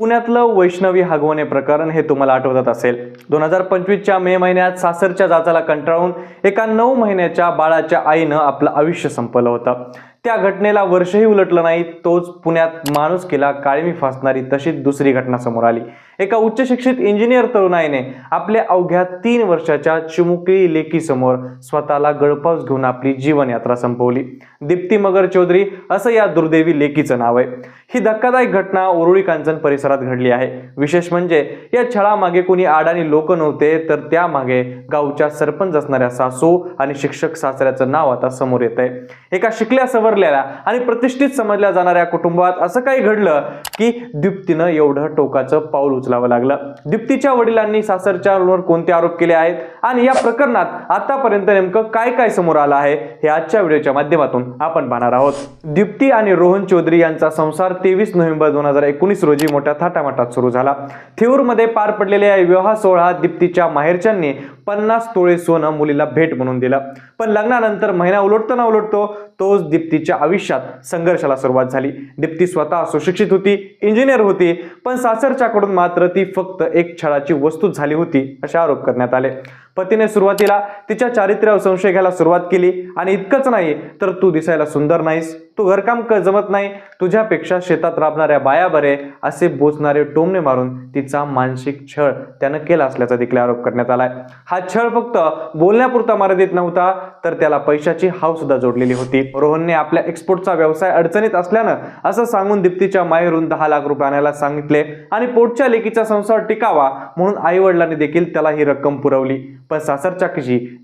पुण्यातलं वैष्णवी हागवणे प्रकरण हे तुम्हाला आठवतात असेल. दोन हजार पंचवीसच्या मे महिन्यात सासरच्या जाचाला कंटाळून एका नऊ महिन्याच्या बाळाच्या आईनं आपलं आयुष्य संपवलं होतं. त्या घटनेला वर्षही उलटलं नाही तोच पुण्यात माणूस केला काळीमी फासणारी तशीच दुसरी घटना समोर आली. एका उच्च शिक्षित इंजिनियर तरुणाईने आपल्या अवघ्या तीन वर्षाच्या चिमुकली लेकीसमोर स्वतःला गळपास घेऊन आपली जीवनयात्रा संपवली. दीप्ती मगर चौधरी असं या दुर्दैवी लेकीचं नाव आहे. ही धक्कादायक घटना उरुळी कांचन परिसरात घडली आहे. विशेष म्हणजे या छळामागे कोणी आडाणी लोक नव्हते तर त्यामागे गावच्या सरपंच असणाऱ्या सासू आणि शिक्षक सासऱ्याचं नाव आता समोर येत आहे एका शिकल्या सवरलेल्या आणि प्रतिष्ठित समजल्या जाणाऱ्या कुटुंबात असं काही घडलं की दीप्तीनं एवढं टोकाचं पाऊल उचलावं लागलं. दीप्तीच्या वडिलांनी सासरच्यावर कोणते आरोप केले आहेत? आणि या प्रकरणात आतापर्यंत नेमकं काय काय समोर आलं आहे? हे आजच्या व्हिडिओच्या माध्यमातून आपण पाहणार आहोत. दीप्ती आणि रोहन चौधरी यांचा संसार तेवीस नोव्हेंबर दोन हजार एकोणीस रोजी मोठ्या थाटामाटात सुरू झाला. थिऊरमध्ये पार पडलेल्या या विवाह सोहळा दीप्तीच्या माहेरच्यांनी पन्नास तोळे सोनं मुलीला भेट म्हणून दिलं. पण लग्नानंतर महिना उलटतो ना उलटतो तोच दीप्तीच्या आयुष्यात संघर्षाला सुरुवात झाली. दीप्ती स्वतः सुशिक्षित होती इंजिनियर होती पण सासरच्याकडून मात्र ती फक्त एक छळाची वस्तू झाली होती असे आरोप करण्यात आले. पतीने सुरुवातीला तिच्या चारित्र्यावर संशय घ्यायला सुरुवात केली आणि इतकंच नाही तर तू दिसायला सुंदर नाहीस. तू घरकाम क जमत नाही. तुझ्यापेक्षा शेतात राबणाऱ्या बाया बरे असे बोचणारे टोमणे मारून तिचा मानसिक छळ त्यानं केला असल्याचा देखील आरोप करण्यात आलाय. हा छळ फक्त बोलण्यापुरता मर्यादित नव्हता तर त्याला पैशाची हाव सुद्धा जोडलेली होती. रोहनने आपल्या एक्सपोर्टचा व्यवसाय अडचणीत असल्यानं असं सांगून दीप्तीच्या माहेरून दहा लाख रुपये आणायला सांगितले आणि पोटच्या लेकीचा संसार टिकावा म्हणून आई वडिलांनी देखील त्याला ही रक्कम पुरवली. पण सासरच्या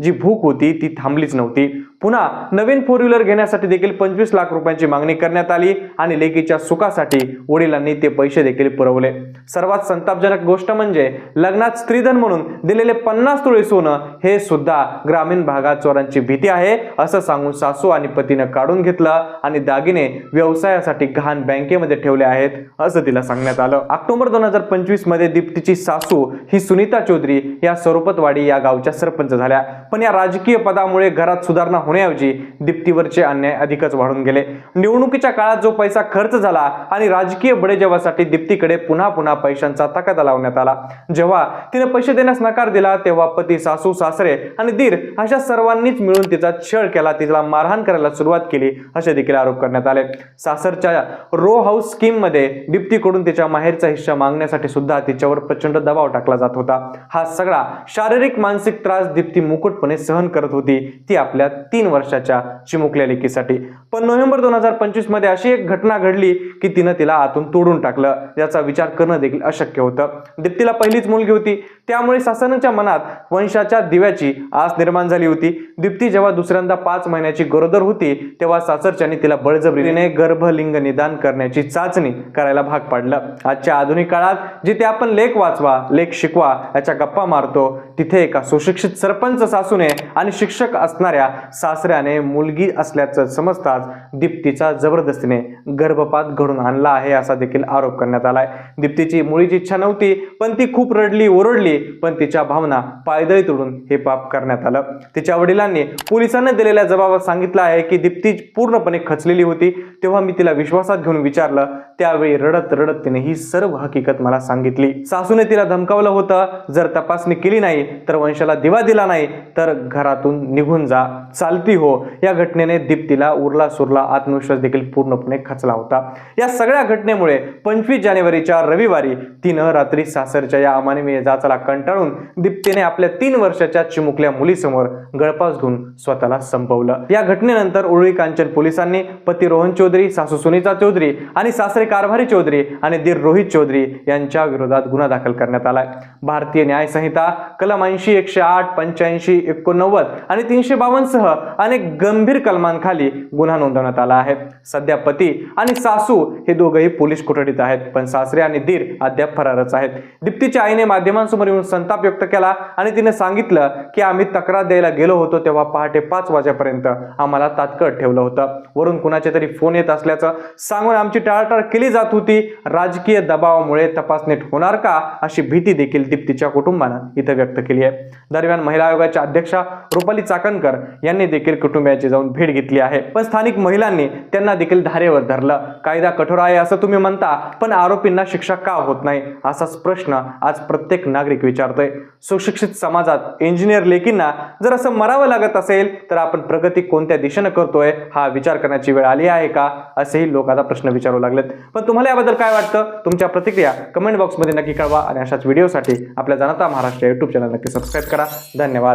जी भूक होती ती थांबलीच नव्हती. पुन्हा नवीन फोर व्हीलर घेण्यासाठी देखील पंचवीस लाख रुपयांची मागणी करण्यात आली आणि लेकीच्या सुखासाठी वडिलांनी ते पैसे देखील पुरवले. सर्वात संतापजनक गोष्ट म्हणजे लग्नात स्त्रीधन म्हणून दिलेले पन्नास तोळे सोनं हे सुद्धा ग्रामीण भागात चोरांची भीती आहे असं सांगून सासू आणि पतीनं काढून घेतलं आणि दागिने व्यवसायासाठी घाण बँकेमध्ये ठेवले आहेत असं तिला सांगण्यात आलं. ऑक्टोबर दोन हजार पंचवीसमध्ये दीप्तीची सासू ही सुनीता चौधरी या स्वरूपतवाडी या गावच्या सरपंच झाल्या. पण या राजकीय पदामुळे घरात सुधारणा होण्याऐवजी दिप्तीवरचे अन्याय अधिकच वाढून गेले. निवडणुकीच्या काळात जो पैसा खर्च झाला आणि राजकीय बडेजेवासाठी दीप्तीकडे पुन्हा पुन्हा पैशांचा तकादा लावण्यात आला जेव्हा तिने पैसे देण्यास नकार दिला तेव्हा पती सासू सासरे आणि दीर अशा सर्वांनीच मिळून तिचा छळ केला तिला मारहाण करायला सुरुवात केली असे देखील आरोप करण्यात आले. सासरच्या रो हाऊस स्कीममध्ये दीप्तीकडून तिच्या माहेरचा हिस्सा मागण्यासाठी सुद्धा तिच्यावर प्रचंड दबाव टाकला जात होता. हा सगळा शारीरिक मानसिक त्रास दीप्ती मुकुटपणे सहन करत होती. ती आपल्या तीन वर्षाच्या चिमुकल्या लेकीसाठी. पण नोव्हेंबर दोन हजार पंचवीसमध्ये अशी एक घटना घडली की तिनं तिला आतून तोडून टाकलं. याचा विचार करणं देखील अशक्य होतं. दीप्तीला पहिलीच मुलगी होती. त्यामुळे सासनाच्या मनात वंशाच्या दिव्याची आस निर्माण झाली होती. दीप्ती जेव्हा दुसऱ्यांदा पाच महिन्याची गरोदर होती तेव्हा सासरच्याने तिला बळजबरीने गर्भलिंग निदान करण्याची चाचणी करायला भाग पाडलं. आजच्या आधुनिक काळात जिथे आपण लेख वाचवा लेख शिकवा याच्या गप्पा मारतो तिथे एका सुशिक्षित सरपंच सासूने आणि शिक्षक असणाऱ्या सासऱ्याने मुलगी असल्याचं समजताच दीप्तीचा जबरदस्तीने गर्भपात घडून आणला आहे असा देखील आरोप करण्यात आलाय. दीप्तीची मुळीची इच्छा नव्हती पण ती खूप रडली ओरडली पण तिच्या भावना पायदळी तोडून हे पाप करण्यात आलं. तिच्या वडिलांनी पोलिसांना दिलेल्या जबाबात सांगितलं आहे की दीप्ती पूर्णपणे खचलेली होती. तेव्हा मी तिला विश्वासात घेऊन विचारलं त्यावेळी रडत रडत तिने ही सर्व हकीकत मला सांगितली. सासूने तिला धमकावलं होतं जर तपासणी केली नाही तर वंशाला दिवा दिला नाही तर घर घरातून निघून जा. चालती हो. या घटनेने दीप्तीला उरला सुरला आत्मविश्वास देखील पूर्णपणे खचला होता. या सगळ्या घटनेमुळे पंचवीस जानेवारीच्या रविवारी तिनं रात्री सासरच्या या अमानवीय जाचाला कंटाळून दीप्तीने आपल्या तीन वर्षाच्या चिमुकल्या मुलीसमोर गळपास घेऊन स्वतःला संपवलं. या घटनेनंतर उरळी कांचन पोलिसांनी पती रोहन चौधरी सासू सुनीता चौधरी आणि सासरे कारभारी चौधरी आणि दीर रोहित चौधरी यांच्या विरोधात गुन्हा दाखल करण्यात आलाय. भारतीय न्यायसंहिता कलम ऐंशी एकशे आठ पंच्याऐंशी एकोणनव्वद आणि तीनशे बावन्नसह अनेक गंभीर कलमांखाली गुन्हा नोंदवण्यात आला आहे. सध्या पती आणि सासू हे दोघंही पोलीस कोठडीत आहेत. पण सासरे आणि दीर अद्याप फरारच आहेत. दीप्तीच्या आईने माध्यमांसमोर येऊन संताप व्यक्त केला आणि तिने सांगितलं की आम्ही तक्रार द्यायला गेलो होतो तेव्हा पहाटे पाच वाजेपर्यंत आम्हाला तात्कळ ठेवलं होतं. वरून कुणाचे तरी फोन येत असल्याचं सांगून आमची टाळाटाळ केली जात होती. राजकीय दबावामुळे तपास नीट होणार का अशी भीती देखील दीप्तीच्या कुटुंबानं इथं व्यक्त केली आहे. दरम्यान महिला आयोगाच्या अध्यक्षा रुपाली चाकणकर यांनी देखील कुटुंबियाची जाऊन भेट घेतली आहे. पण स्थानिक महिलांनी त्यांना देखील धारेवर धरलं. कायदा कठोर आहे असं तुम्ही म्हणता पण आरोपींना शिक्षा का होत नाही? असाच प्रश्न आज प्रत्येक नागरिक विचारतोय. सुशिक्षित समाजात इंजिनियर लेकींना जर असं मरावं लागत असेल तर आपण प्रगती कोणत्या दिशेनं करतोय हा विचार करण्याची वेळ आली आहे का? असेही लोक आता प्रश्न विचारू लागलेत. पण तुम्हाला याबद्दल काय वाटतं? तुमच्या प्रतिक्रिया कमेंट बॉक्समध्ये नक्की कळवा आणि अशाच व्हिडिओसाठी आपल्या जनता महाराष्ट्र युट्यूब चॅनल नक्की सबस्क्राईब करा. धन्यवाद.